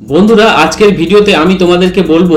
বন্ধুরা, আজকের ভিডিওতে আমি তোমাদেরকে বলব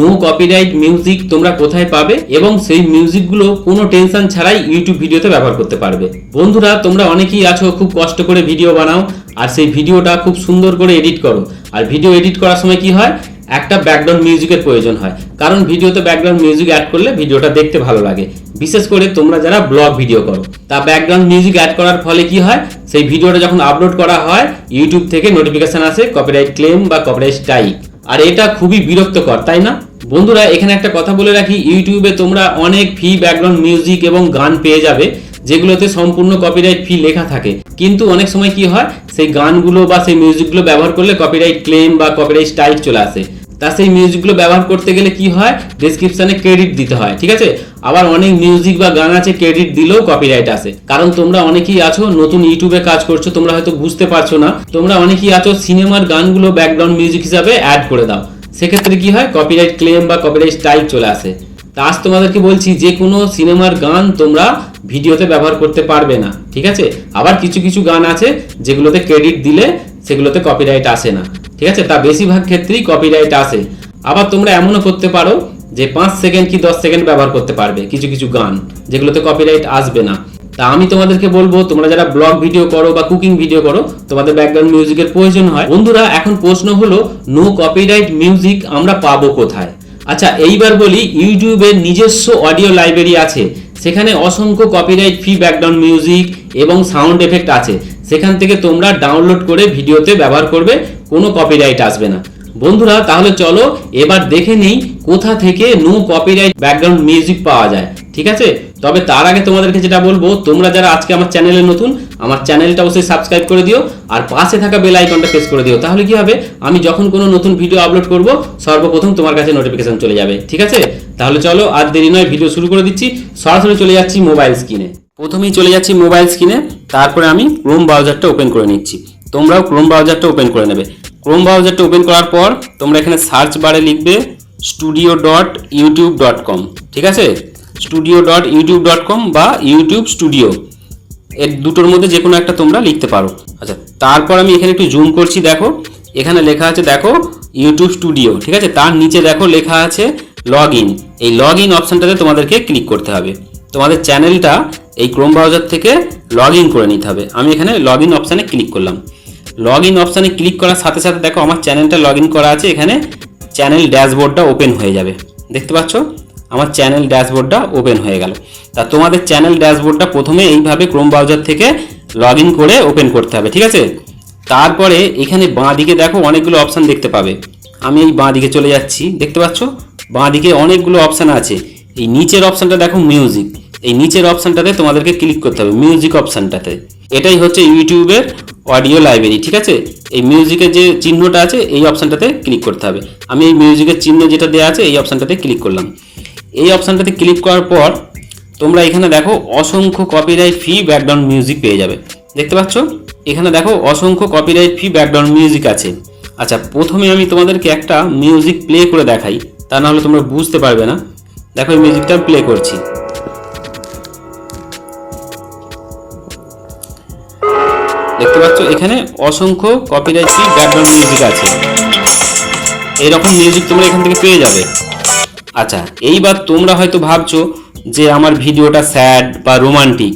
নো কপিরাইট মিউজিক তোমরা কোথায় পাবে এবং সেই মিউজিকগুলো কোনো টেনশন ছাড়াই ইউটিউব ভিডিওতে ব্যবহার করতে পারবে। বন্ধুরা, তোমরা অনেকেই আছো, খুব কষ্ট করে ভিডিও বানাও, আর সেই ভিডিওটা খুব সুন্দর করে এডিট করো। আর ভিডিও এডিট করার সময় কি হয়? একটা ব্যাকগ্রাউন্ড মিউজিকের প্রয়োজন হয়। কারণ ভিডিওতে ব্যাকগ্রাউন্ড মিউজিক অ্যাড করলে ভিডিওটা দেখতে ভালো লাগে। বিশেষ করে তোমরা যারা ব্লগ ভিডিও করো। তা ব্যাকগ্রাউন্ড মিউজিক অ্যাড করার ফলে কি হয়? সেই ভিডিওটা যখন আপলোড করা হয় ইউটিউব থেকে নোটিফিকেশন আসে কপিরাইট ক্লেম বা কপিরাইট স্ট্রাইক আর এটা খুবই বিরক্তকর, তাই না? বন্ধুরা, এখানে একটা কথা বলে রাখি ইউটিউবে তোমরা অনেক ফ্রি ব্যাকগ্রাউন্ড মিউজিক এবং গান পেয়ে যাবে, যেগুলোতে সম্পূর্ণ কপিরাইট ফি লেখা থাকে। কিন্তু অনেক সময় কি হয়, সেই গানগুলো বা সেই মিউজিকগুলো ব্যবহার করলে কপিরাইট ক্লেম বা কপিরাইট স্ট্রাইক চলে আসে। তা সেই মিউজিকগুলো ব্যবহার করতে গেলে কি হয়? ডেসক্রিপশনে ক্রেডিট দিতে হয়, ঠিক আছে? আবার অনেক মিউজিক বা গান আছে ক্রেডিট দিলেও কপিরাইট আসে। কারণ তোমরা অনেকেই আছো, নতুন ইউটিউবে কাজ করছ, তোমরা হয়তো বুঝতে পারছ না। তোমরা অনেকেই আছো সিনেমার গানগুলো ব্যাকগ্রাউন্ড মিউজিক হিসাবে অ্যাড করে দাও। সেক্ষেত্রে কি হয় কপিরাইট ক্লেম বা কপিরাইট স্ট্রাইক চলে আসে। তা আজ তোমাদেরকে বলছি, যে কোনো সিনেমার গান তোমরা ভিডিওতে ব্যবহার করতে পারবে না, ঠিক আছে? আবার কিছু কিছু গান আছে, যেগুলোতে ক্রেডিট দিলে সেগুলোতে কপিরাইট আসে না, ঠিক আছে? তা বেশিরভাগ ক্ষেত্রেই কপিরাইট আসে। আবার তোমরা এমনও করতে পারো যে পাঁচ সেকেন্ড কি দশ সেকেন্ড ব্যবহার করতে পারবে, কিছু কিছু গান, যেগুলোতে কপিরাইট আসবে না। তা আমি তোমাদেরকে বলব, তোমরা যারা ব্লগ ভিডিও করো বা কুকিং ভিডিও করো, তোমাদের ব্যাকগ্রাউন্ড মিউজিকের প্রয়োজন হয়। বন্ধুরা, এখন প্রশ্ন হলো নো কপিরাইট মিউজিক আমরা পাবো কোথায়? আচ্ছা এইবার বলি ইউটিউবের নিজস্ব অডিও লাইব্রেরি আছে। সেখানে অসংখ্য কপিরাইট ফ্রি ব্যাকগ্রাউন্ড মিউজিক এবং সাউন্ড এফেক্ট আছে। সেখান থেকে তোমরা ডাউনলোড করে ভিডিওতে ব্যবহার করবে, কোনো কপিরাইট আসবে না। বন্ধুরা, তাহলে চলো এবার দেখে নেই কোথা থেকে নো কপিরাইট ব্যাকগ্রাউন্ড মিউজিক পাওয়া যায়। ঠিক আছে? তবে তার আগে তোমাদেরকে যেটা বলব, তোমরা যারা আজকে আমার চ্যানেলে নতুন, আমার চ্যানেলটা অবশ্যই সাবস্ক্রাইব করে দিও আর পাশে থাকা বেল আইকনটা প্রেস করে দিও। তাহলে কি হবে? আমি যখন কোনো নতুন ভিডিও আপলোড করব, সর্বপ্রথম তোমার কাছে নোটিফিকেশন চলে যাবে। ঠিক আছে? তাহলে চলো আর দেরি নয় ভিডিও শুরু করে দিচ্ছি। সরাসরি চলে যাচ্ছি মোবাইল স্ক্রিনে প্রথমেই চলে যাচ্ছি মোবাইল স্ক্রিনে তারপরে আমি ক্রোম ব্রাউজারটা ওপেন করে নিচ্ছি। তোমরাও ক্রোম ব্রাউজারটা ওপেন করে নেবে। ক্রোম ব্রাউজারটা ওপেন করার পর তোমরা এখানে সার্চ বারে লিখবে studio dot YouTube dot com ঠিক আছে? Studio dot YouTube dot com বা ইউটিউব স্টুডিও এর দুটোর মধ্যে যে কোনো একটা তোমরা লিখতে পারো। আচ্ছা তারপর আমি এখানে একটু জুম করছি, দেখো, এখানে লেখা আছে, দেখো ইউটিউব স্টুডিও ঠিক আছে? তার নিচে দেখো, লেখা আছে লগ ইন এই লগ ইন অপশানটাতে তোমাদেরকে ক্লিক করতে হবে। তোমাদের চ্যানেলটা এই ক্রোম ব্রাউজার থেকে লগ ইন করে নিতে হবে। আমি এখানে লগ ইন অপশানে ক্লিক করলাম। লগ ইন অপশানে ক্লিক করার সাথে সাথে দেখো আমার চ্যানেলটা লগ ইন করা আছে, এখানে চ্যানেল ড্যাশবোর্ডটা ওপেন হয়ে যাবে। দেখতে পাচ্ছ? আমার চ্যানেল ড্যাশবোর্ডটা ওপেন হয়ে গেল। তা তোমাদের চ্যানেল ড্যাশবোর্ডটা প্রথমে এইভাবে ক্রোম ব্রাউজার থেকে লগ ইন করে ওপেন করতে হবে, ঠিক আছে? তারপরে এখানে বাঁ দিকে দেখো অনেকগুলো অপশান দেখতে পাবে। আমি এই বাঁ দিকে চলে যাচ্ছি, দেখতে পাচ্ছ? বাঁ দিকে অনেকগুলো অপশান আছে। এই নিচের অপশানটা দেখো মিউজিক এই নিচের অপশানটাতে তোমাদেরকে ক্লিক করতে হবে মিউজিক অপশানটাতে এটাই হচ্ছে ইউটিউবের অডিও লাইব্রেরি, ঠিক আছে? এই মিউজিকের যে চিহ্নটা আছে, এই অপশানটাতে ক্লিক করতে হবে। আমি এই মিউজিকের চিহ্ন যেটা দেওয়া আছে, এই অপশানটাতে ক্লিক করলাম। এই অপশানটাতে ক্লিক করার পর, তোমরা এখানে দেখো অসংখ্য কপিরাইট ফ্রি ব্যাকগ্রাউন্ড মিউজিক পেয়ে যাবে। দেখতে পাচ্ছ? এখানে দেখো অসংখ্য কপিরাইট ফ্রি ব্যাকগ্রাউন্ড মিউজিক আছে। আচ্ছা প্রথমে আমি তোমাদেরকে একটা মিউজিক প্লে করে দেখাই, তা নাহলে তোমরা বুঝতে পারবে না। দেখো এই মিউজিকটা প্লে করছি। দেখতে পাচ্ছ, এখানে অসংখ্য কপিরাইট ফ্রি ব্যাকগ্রাউন্ড মিউজিক আছে। এরকম মিউজিক তোমরা এখান থেকে পেয়ে যাবে। আচ্ছা এইবার তোমরা হয়তো ভাবছ যে আমার ভিডিওটা স্যাড বা রোমান্টিক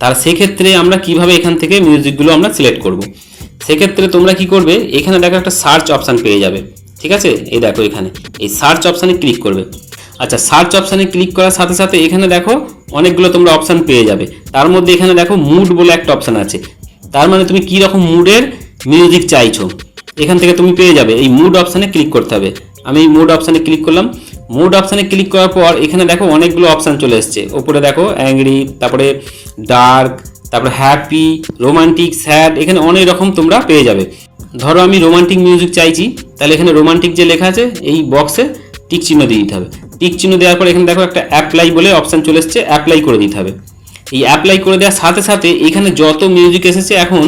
তার সেক্ষেত্রে আমরা কীভাবে এখান থেকে মিউজিকগুলো আমরা সিলেক্ট করব। সেক্ষেত্রে তোমরা কি করবে, এখানে দেখো একটা সার্চ অপশান পেয়ে যাবে। ঠিক আছে? এই দেখো এখানে। এই সার্চ অপশানে ক্লিক করবে। আচ্ছা সার্চ অপশানে ক্লিক করার সাথে সাথে এখানে দেখো অনেকগুলো তোমরা অপশান পেয়ে যাবে। তার মধ্যে এখানে দেখো মুড বলে একটা অপশান আছে। তার মানে তুমি কী রকম মুডের মিউজিক চাইছো? এখান থেকে তুমি পেয়ে যাবে। এই মুড অপশানে ক্লিক করতে হবে। আমি এই মুড অপশানে ক্লিক করলাম। মুড অপশানে ক্লিক করার পর এখানে দেখো অনেকগুলো অপশান চলে এসছে। ওপরে দেখো অ্যাংরি তারপরে ডার্ক তারপরে হ্যাপি রোমান্টিক স্যাড এখানে অনেক রকম তোমরা পেয়ে যাবে। ধরো আমি রোমান্টিক মিউজিক চাইছি। তাহলে এখানে রোমান্টিক যে লেখা আছে, এই বক্সে টিক চিহ্ন দিয়ে দিতে হবে। টিক চিহ্ন দেওয়ার পর এখানে দেখো একটা অ্যাপ্লাই বলে অপশান চলে এসছে। অ্যাপ্লাই করে দিতে হবে। এই অ্যাপ্লাই করে দেওয়ার সাথে সাথে এখানে যত মিউজিক এসেছে এখন,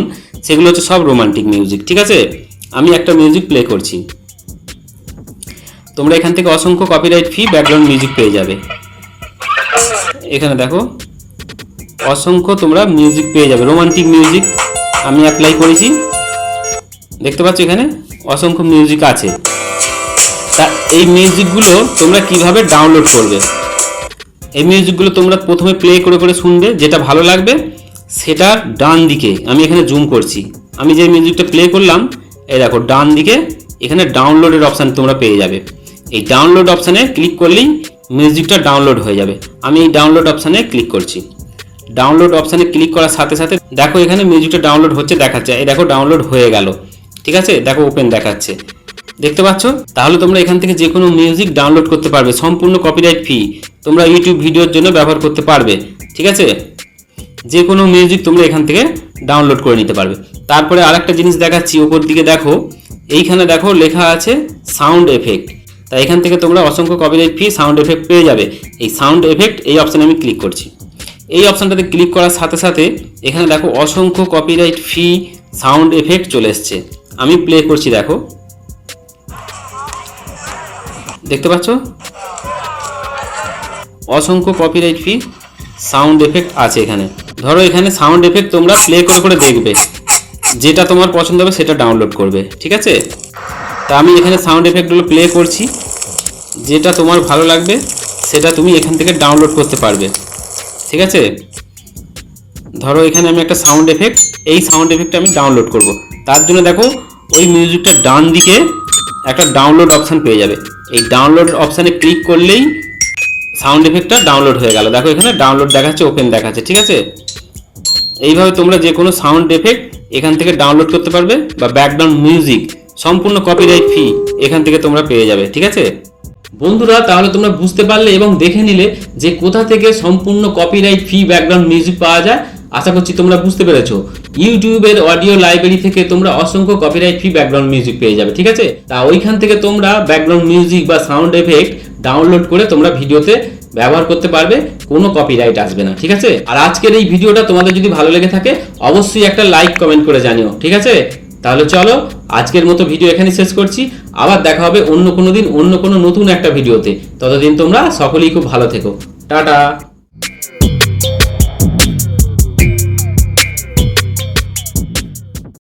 সেগুলো হচ্ছে সব রোমান্টিক মিউজিক ঠিক আছে? আমি একটা মিউজিক প্লে করছি। তোমরা এখান থেকে অসংখ্য কপিরাইট ফ্রি ব্যাকগ্রাউন্ড মিউজিক পেয়ে যাবে। এখানে দেখো, অসংখ্য তোমরা মিউজিক পেয়ে যাবে রোমান্টিক মিউজিক আমি অ্যাপ্লাই করেছি। দেখতে পাচ্ছ এখানে? অসংখ্য মিউজিক আছে। তা এই মিউজিকগুলো তোমরা কীভাবে ডাউনলোড করবে? এই মিউজিকগুলো তোমরা প্রথমে প্লে করে করে শুনবে, যেটা ভালো লাগবে, সেটা ডান দিকে, আমি এখানে জুম করছি। আমি যে মিউজিকটা প্লে করলাম, এই দেখো, ডান দিকে, এখানে ডাউনলোডের অপশান তোমরা পেয়ে যাবে। এই ডাউনলোড অপশানে ক্লিক করলেই মিউজিকটা ডাউনলোড হয়ে যাবে। আমি এই ডাউনলোড অপশানে ক্লিক করছি। ডাউনলোড অপশানে ক্লিক করার সাথে সাথে, দেখো এখানে মিউজিকটা ডাউনলোড হচ্ছে, দেখাচ্ছে। এই দেখো ডাউনলোড হয়ে গেল। ঠিক আছে? দেখো ওপেন দেখাচ্ছে। দেখতে পাচ্ছ? তাহলে তোমরা এখান থেকে যে কোনো মিউজিক ডাউনলোড করতে পারবে, সম্পূর্ণ কপিরাইট ফ্রি তোমরা ইউটিউব ভিডিওর জন্য ব্যবহার করতে পারবে, ঠিক আছে? যে কোনো মিউজিক তোমরা এখান থেকে ডাউনলোড করে নিতে পারবে। তারপরে আরেকটা জিনিস দেখাচ্ছি, ওপর দিকে দেখো, এইখানে দেখো লেখা আছে সাউন্ড এফেক্ট তা এখান থেকে তোমরা অসংখ্য কপিরাইট ফ্রি সাউন্ড এফেক্ট পেয়ে যাবে। এই সাউন্ড এফেক্ট এই অপশানে আমি ক্লিক করছি। এই অপশানটাতে ক্লিক করার সাথে সাথে এখানে দেখো অসংখ্য কপিরাইট ফ্রি সাউন্ড এফেক্ট চলে এসছে। আমি প্লে করছি, দেখো। দেখতে পাচ্ছ? অসংখ্য কপিরাইট ফ্রি সাউন্ড এফেক্ট আছে এখানে। ধরো এখানে সাউন্ড এফেক্ট তোমরা প্লে করে করে দেখবে। যেটা তোমার পছন্দ হবে সেটা ডাউনলোড করবে, ঠিক আছে? তা আমি এখানে সাউন্ড এফেক্টগুলো প্লে করছি। যেটা তোমার ভালো লাগবে, সেটা তুমি এখান থেকে ডাউনলোড করতে পারবে, ঠিক আছে? ধরো এখানে আমি একটা সাউন্ড এফেক্ট এই সাউন্ড এফেক্টটা আমি ডাউনলোড করব। তার জন্য দেখো, ওই মিউজিকটা ডান দিকে একটা ডাউনলোড অপশান পেয়ে যাবে। এই ডাউনলোড অপশানে ক্লিক করলেই সাউন্ড এফেক্টটা ডাউনলোড হয়ে গেল। দেখো এখানে ডাউনলোড দেখাচ্ছে ওপেন দেখাচ্ছে, ঠিক আছে? এইভাবে তোমরা যে কোনো সাউন্ড এফেক্ট এখান থেকে ডাউনলোড করতে পারবে বা ব্যাকগ্রাউন্ড মিউজিক সম্পূর্ণ কপিরাইট ফ্রি এখান থেকে তোমরা পেয়ে যাবে, ঠিক আছে? বন্ধুরা, তাহলে তোমরা বুঝতে পারলে এবং দেখে নিলে যে কোথা থেকে সম্পূর্ণ কপিরাইট ফ্রি ব্যাকগ্রাউন্ড মিউজিক পাওয়া যায় আশা করছি তোমরা বুঝতে পেরেছ। ইউটিউবের অডিও লাইব্রেরি থেকে তোমরা অসংখ্য কপিরাইট ফ্রি ব্যাকগ্রাউন্ড মিউজিক পেয়ে যাবে, ঠিক আছে? তা ওইখান থেকে তোমরা ব্যাকগ্রাউন্ড মিউজিক বা সাউন্ড এফেক্ট ডাউনলোড করে তোমরা ভিডিওতে ব্যবহার করতে পারবে, কোনো কপিরাইট আসবে না, ঠিক আছে? আর আজকের এই ভিডিওটা তোমাদের যদি ভালো লেগে থাকে, অবশ্যই একটা লাইক কমেন্ট করে জানিও, ঠিক আছে? তাহলে চলো, আজকের মতো ভিডিও এখানে শেষ করছি, আবার দেখা হবে অন্য কোনো দিন অন্য কোনো নতুন একটা ভিডিওতে। ততদিন তোমরা সকলেই খুব ভালো থেকো। টাটা!